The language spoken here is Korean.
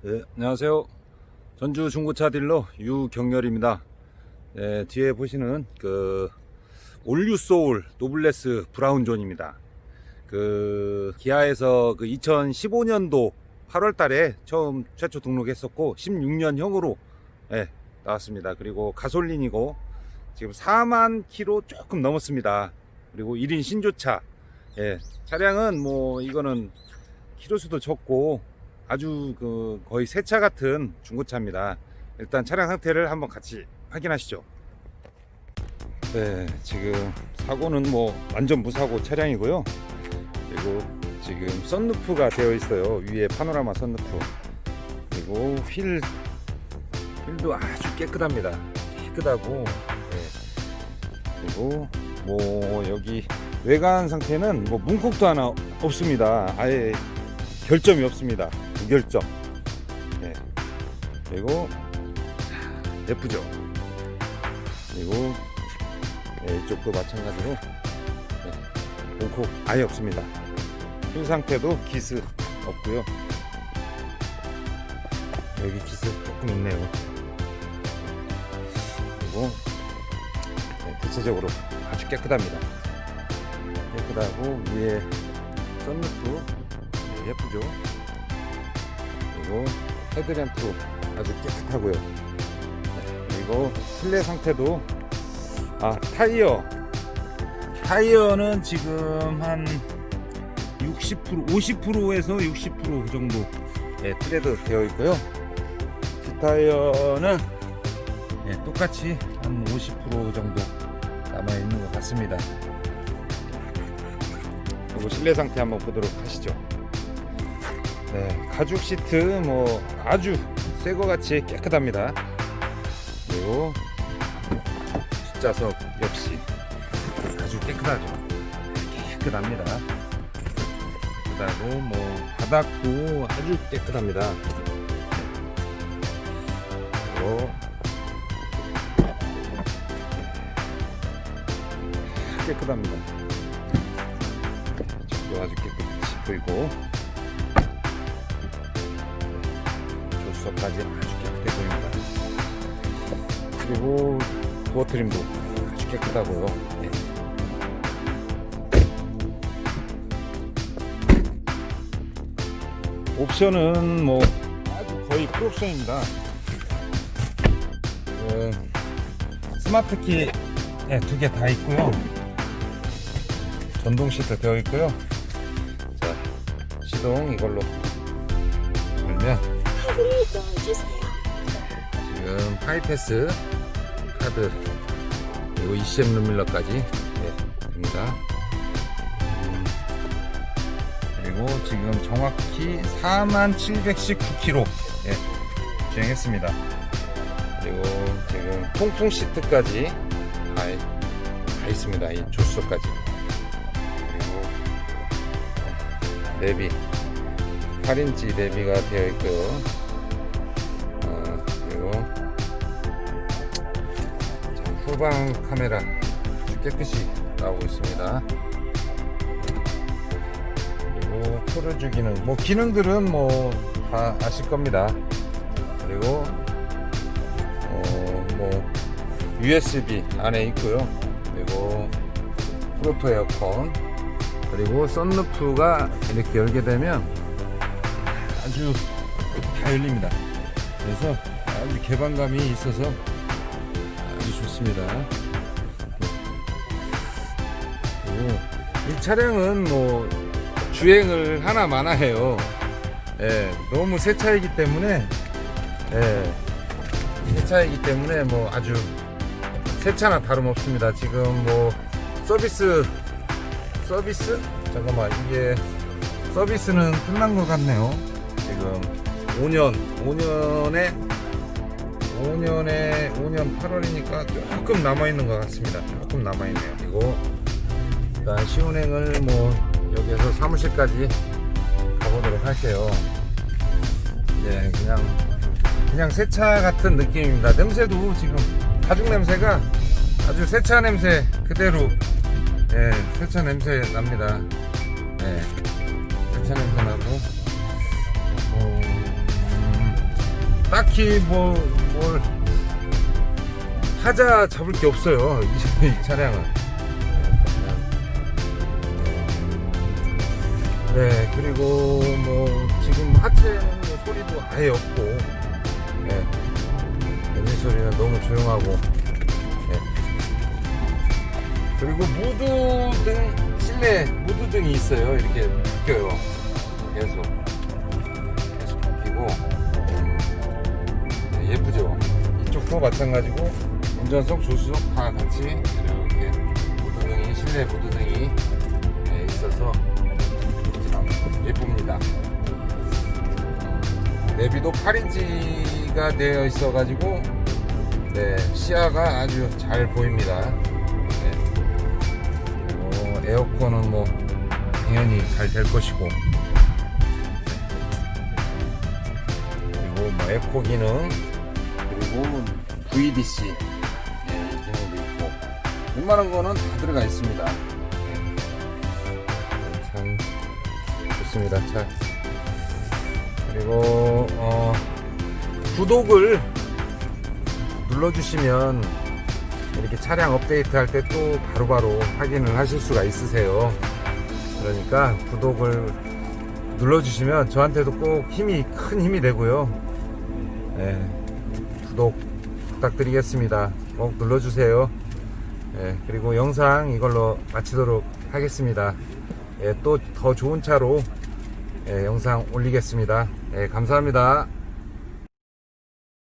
네, 안녕하세요. 전주 중고차 딜러 유경렬입니다. 네, 뒤에 보시는 그 올류 소울 노블레스 브라운 존입니다. 그 기아에서 그 2015년도 8월 달에 처음 최초 등록했었고 16년형으로 예, 나왔습니다. 그리고 가솔린이고 지금 4만 킬로 조금 넘었습니다. 그리고 1인 신조차. 예, 차량은 뭐 이거는 키로수도 적고 아주 그 거의 새 차 같은 중고차입니다. 일단 차량 상태를 한번 같이 확인하시죠. 네, 지금 사고는 뭐 완전 무사고 차량이고요. 그리고 지금 썬루프가 되어 있어요. 위에 파노라마 썬루프. 그리고 휠 휠도 아주 깨끗합니다. 깨끗하고 네. 그리고 뭐 여기 외관 상태는 뭐 문콕도 하나 없습니다. 아예 결점이 없습니다. 무결점. 네. 그리고 예쁘죠. 그리고 네, 이쪽도 마찬가지로 네, 문콕 아예 없습니다. 휠 상태도 기스 없고요. 여기 기스 조금 있네요. 그리고 네, 대체적으로 아주 깨끗합니다. 깨끗하고 위에 썬루프 네, 예쁘죠. 그리고 헤드램프 아주 깨끗하고요. 네, 그리고 실내 상태도 아 타이어 타이어는 지금 한 60% 50%에서 60% 정도 예, 트레드 되어 있고요. 뒷타이어는 예, 똑같이 한 50% 정도 남아 있는 것 같습니다. 그리고 실내 상태 한번 보도록 하시죠. 네, 가죽 시트 뭐 아주 새 거 같이 깨끗합니다. 그리고 뒷좌석 역시 아주 깨끗하죠. 깨끗합니다. 깨끗하고 뭐 바닥도 아주 깨끗합니다. 그리고 깨끗합니다. 이쪽도 아주 깨끗이 보이고 조수석까지 아주 깨끗해 보입니다. 그리고 도어 트림도 아주 깨끗하고요. 네. 옵션은 뭐 아주 거의 풀옵션입니다. 그 스마트 키두개 다 있고요. 전동 시트 되어 있고요. 자, 시동 이걸로 걸면 카드를 넣어주세요. 지금 하이패스 카드 그리고 ECM 룸밀러까지 네, 됩니다. 음, 그리고 지금 정확히 4719km 예, 주행했습니다. 그리고 지금 통풍 시트까지 다, 다 있습니다. 이 조수석까지. 그리고 내비 8인치 내비가 되어 있고요. 후방 카메라 깨끗이 나오고 있습니다. 그리고 크루즈 기능, 뭐 기능들은 뭐 다 아실 겁니다. 그리고 어, 뭐 USB 안에 있고요. 그리고 프로토 에어컨 그리고 썬루프가 이렇게 열게 되면 아주 다 열립니다. 그래서 아주 개방감이 있어서 좋습니다. 그리고 이 차량은 뭐 주행을 하나 마나해요. 예, 너무 새 차이기 때문에 예, 새 차이기 때문에 뭐 아주 새 차나 다름없습니다. 지금 뭐 서비스 서비스 잠깐만 이게 서비스는 끝난 것 같네요. 지금 5년 5년에 5년에 5년 8월이니까 조금 남아 있는 것 같습니다. 조금 남아 있네요. 그리고 일단 시운행을 뭐 여기에서 사무실까지 가보도록 할게요. 예, 그냥 그냥 새차 같은 느낌입니다. 냄새도 지금 가죽 냄새가 아주 새차 냄새 그대로 예, 새차 냄새 납니다. 예, 새차 냄새 나고 어, 음, 딱히 뭐, 뭘 하자 잡을 게 없어요. 이, 이 차량은. 네, 그리고 뭐 지금 하체 소리도 아예 없고, 네. 엔진 소리는 너무 조용하고, 네. 그리고 무드등 실내 무드등이 있어요. 이렇게 바뀌어요. 계속 계속 이쪽도 마찬가지고 운전석, 조수석 다 같이 이렇게 무드등이 실내 무드등이 네, 있어서 참 예쁩니다. 내비도 8인치가 되어 있어가지고 네, 시야가 아주 잘 보입니다. 네. 어, 에어컨은 뭐 당연히 잘 될 것이고 그리고 뭐 에코 기능 그리고 VDC 예, 기능도 있고 웬만한 거는 다 들어가 있습니다. 예. 참 좋습니다. 차. 그리고 어, 구독을 눌러주시면 이렇게 차량 업데이트 할 때 또 바로바로 확인을 하실 수가 있으세요. 그러니까 구독을 눌러주시면 저한테도 꼭 힘이 큰 힘이 되고요. 네, 구독 부탁드리겠습니다. 꼭 눌러주세요. 예, 그리고 영상 이걸로 마치도록 하겠습니다. 예, 또 더 좋은 차로 예, 영상 올리겠습니다. 예, 감사합니다.